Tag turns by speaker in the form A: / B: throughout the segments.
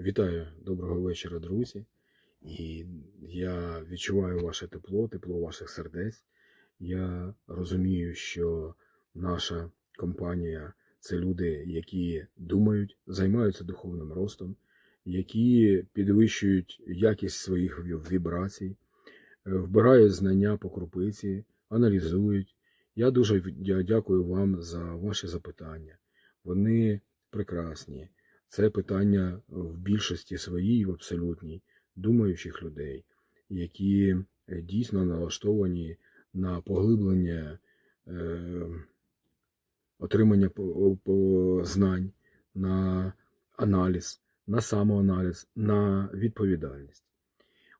A: Вітаю, доброго вечора, друзі. І я відчуваю ваше тепло, тепло ваших сердець. Я розумію, що наша компанія це люди, які думають, займаються духовним ростом, які підвищують якість своїх вібрацій, е, вбирають знання по крупиці, аналізують. Я дуже дякую вам за ваші запитання. Вони прекрасні. Це питання в більшості своїй, в абсолютній, думаючих людей, які е, дійсно налаштовані на поглиблення е, отримання знань, на аналіз, на самоаналіз, на відповідальність.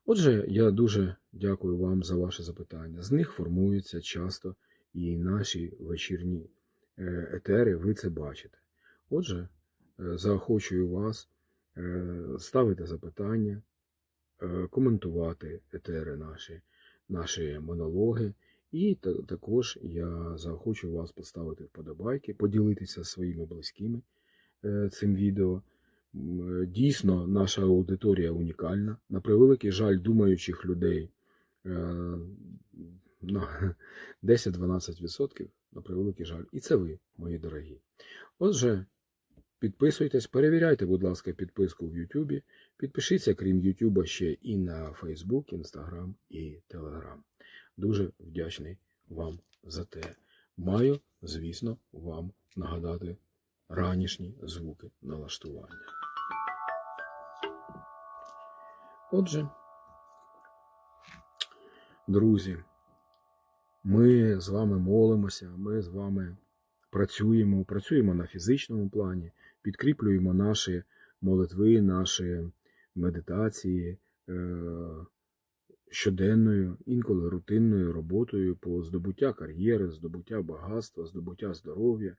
A: Отже, я дуже дякую вам за ваші запитання. З них формуються часто і наші вечірні е, етери, ви це бачите. Отже, заохочую вас е, ставити запитання, е, коментувати етери наші, наші монологи. І також я заохочую вас поставити вподобайки, поділитися своїми близькими е, цим відео. Е, Дійсно, наша аудиторія унікальна. На превеликий жаль, думаючих людей е, на 10-12%, на превеликий жаль. І це ви, мої дорогі. Отже, підписуйтесь, перевіряйте, будь ласка, підписку в Ютубі. Підпишіться, крім Ютуба, ще і на Фейсбук, Інстаграм і Телеграм. Дуже вдячний вам за те. Маю, звісно, вам нагадати ранішні звуки налаштування. Отже, друзі, ми з вами молимося, ми з вами працюємо, працюємо на фізичному плані, підкріплюємо наші молитви, наші медитації е, щоденною, інколи рутинною роботою по здобуття кар'єри, здобуття багатства, здобуття здоров'я.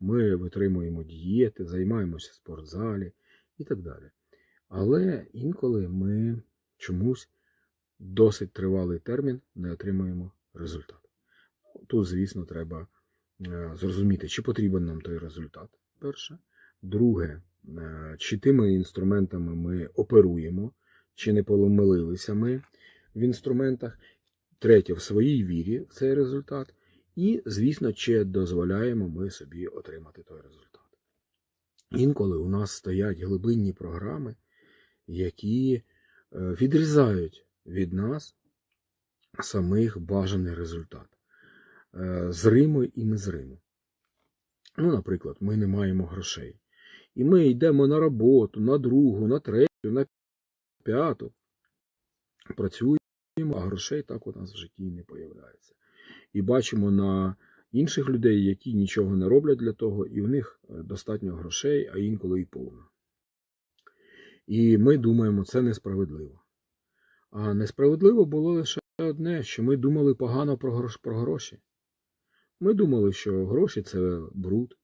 A: Ми витримуємо дієти, займаємося в спортзалі і так далі. Але інколи ми чомусь досить тривалий термін не отримуємо результат. Тут, звісно, треба е, зрозуміти, чи потрібен нам той результат. Перше. Друге, е, чи тими інструментами ми оперуємо, чи не помилилися ми в інструментах. Третє, в своїй вірі в цей результат. І, звісно, чи дозволяємо ми собі отримати той результат. Інколи у нас стоять глибинні програми, які е, відрізають від нас самих бажаний результат. Е, Зримо і незримо. Ну, наприклад, ми не маємо грошей. І ми йдемо на роботу, на другу, на третю, на п'яту. Працюємо, а грошей так у нас в житті не появляється. І бачимо на інших людей, які нічого не роблять для того, і в них е, достатньо грошей, а інколи і повно. І ми думаємо, це несправедливо. А несправедливо було лише одне, що ми думали погано про гроші. Ми думали, що гроші це бруд.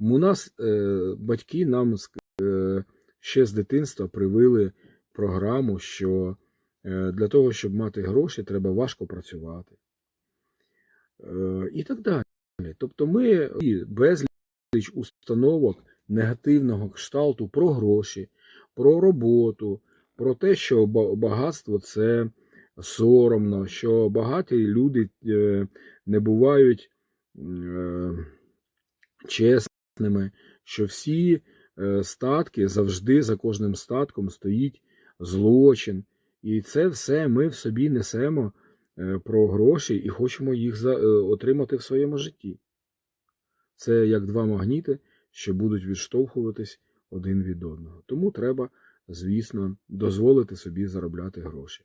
A: У нас е, батьки нам е, ще з дитинства привили програму, що е, для того, щоб мати гроші, треба важко працювати. Е, і так далі. Тобто ми безліч установок негативного кшталту про гроші, про роботу, про те, що багатство це соромно, що багаті люди е, не бувають е, чесними, що всі е, статки завжди за кожним статком стоїть злочин. І це все ми в собі несемо е, про гроші і хочемо їх е, отримати в своєму житті. Це як два магніти, що будуть відштовхуватись один від одного. Тому треба, звісно, дозволити собі заробляти гроші,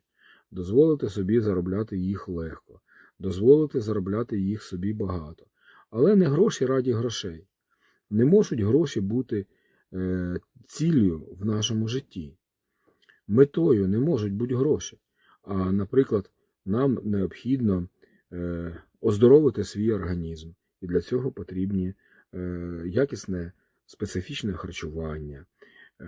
A: дозволити собі заробляти їх легко, дозволити заробляти їх собі багато. Але не гроші раді грошей. Не можуть гроші бути е, ціллю в нашому житті. Метою не можуть бути гроші. А, наприклад, нам необхідно е, оздоровити свій організм. І для цього потрібні е, якісне специфічне харчування, е,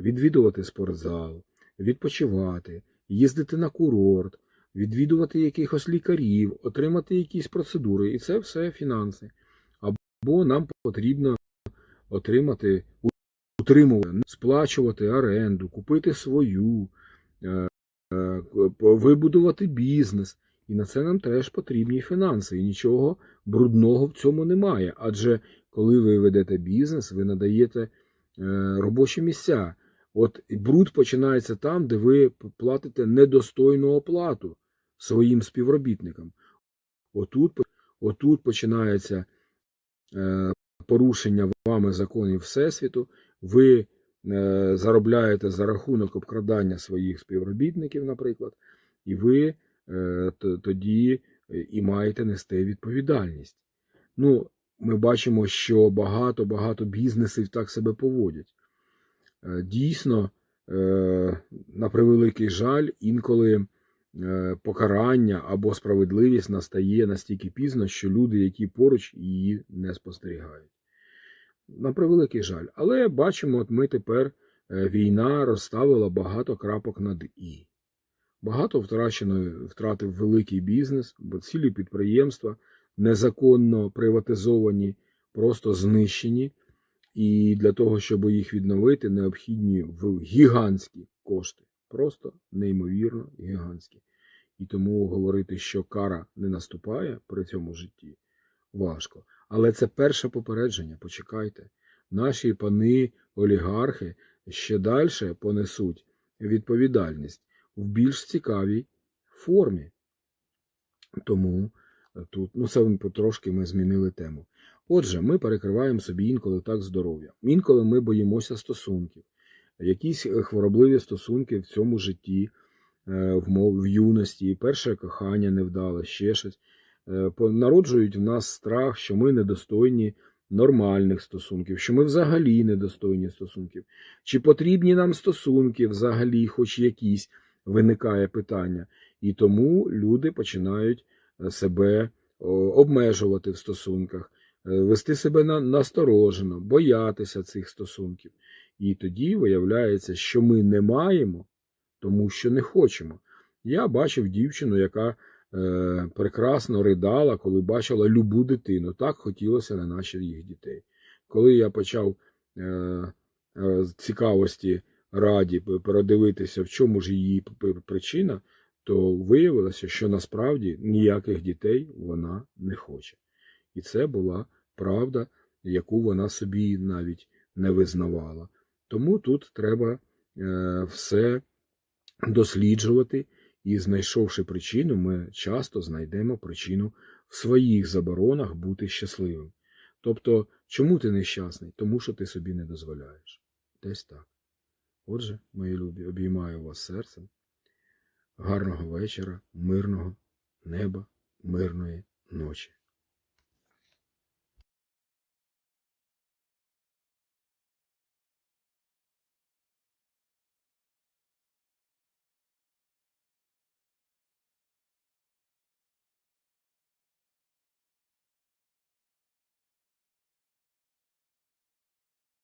A: відвідувати спортзал, відпочивати, їздити на курорт, відвідувати якихось лікарів, отримати якісь процедури. І це все фінанси. Або нам потрібно отримати утримувати, сплачувати оренду, купити свою, е, е, вибудувати бізнес. І на це нам теж потрібні фінанси. І нічого брудного в цьому немає. Адже коли ви ведете бізнес, ви надаєте е, робочі місця. От бруд починається там, де ви платите недостойну оплату своїм співробітникам. Отут, отут починається порушення вами законів Всесвіту. Ви е, заробляєте за рахунок обкрадання своїх співробітників, наприклад, і ви е, тоді і маєте нести відповідальність. Ну, ми бачимо, що багато-багато бізнесів так себе поводять. Е, Дійсно, е, на превеликий жаль, інколи е, покарання або справедливість настає настільки пізно, що люди, які поруч, її не спостерігають. На превеликий жаль. Але бачимо, от ми тепер е, війна розставила багато крапок над І. Багато втрачено, втратив великий бізнес, бо цілі підприємства незаконно приватизовані, просто знищені. І для того, щоб їх відновити, необхідні гігантські кошти. Просто неймовірно гігантські. І тому говорити, що кара не наступає при цьому житті, важко. Але це перше попередження. Почекайте. Наші пани олігархи ще далі понесуть відповідальність в більш цікавій формі. Тому тут, ну це потрошки ми змінили тему. Отже, ми перекриваємо собі інколи так здоров'я. Інколи ми боїмося стосунків. Якісь е, хворобливі стосунки в цьому житті, е, в, мов- в юності, перше кохання невдале, ще щось. Е, Народжують в нас страх, що ми недостойні нормальних стосунків, що ми взагалі недостойні стосунків. Чи потрібні нам стосунки взагалі, хоч якісь, виникає питання. І тому люди починають себе обмежувати в стосунках, вести себе насторожено, боятися цих стосунків. І тоді виявляється, що ми не маємо, тому що не хочемо. Я бачив дівчину, яка е, прекрасно ридала, коли бачила любу дитину. Так хотілося на наші їх дітей. Коли я почав е, е, з цікавості раді передивитися, в чому ж її причина, то виявилося, що насправді ніяких дітей вона не хоче. І це була правда, яку вона собі навіть не визнавала. Тому тут треба е, все досліджувати, і знайшовши причину, ми часто знайдемо причину в своїх заборонах бути щасливим. Тобто, чому ти нещасний? Тому що ти собі не дозволяєш. Десь так. Отже, мої любі, обіймаю вас серцем. Гарного вечора, мирного неба, мирної ночі.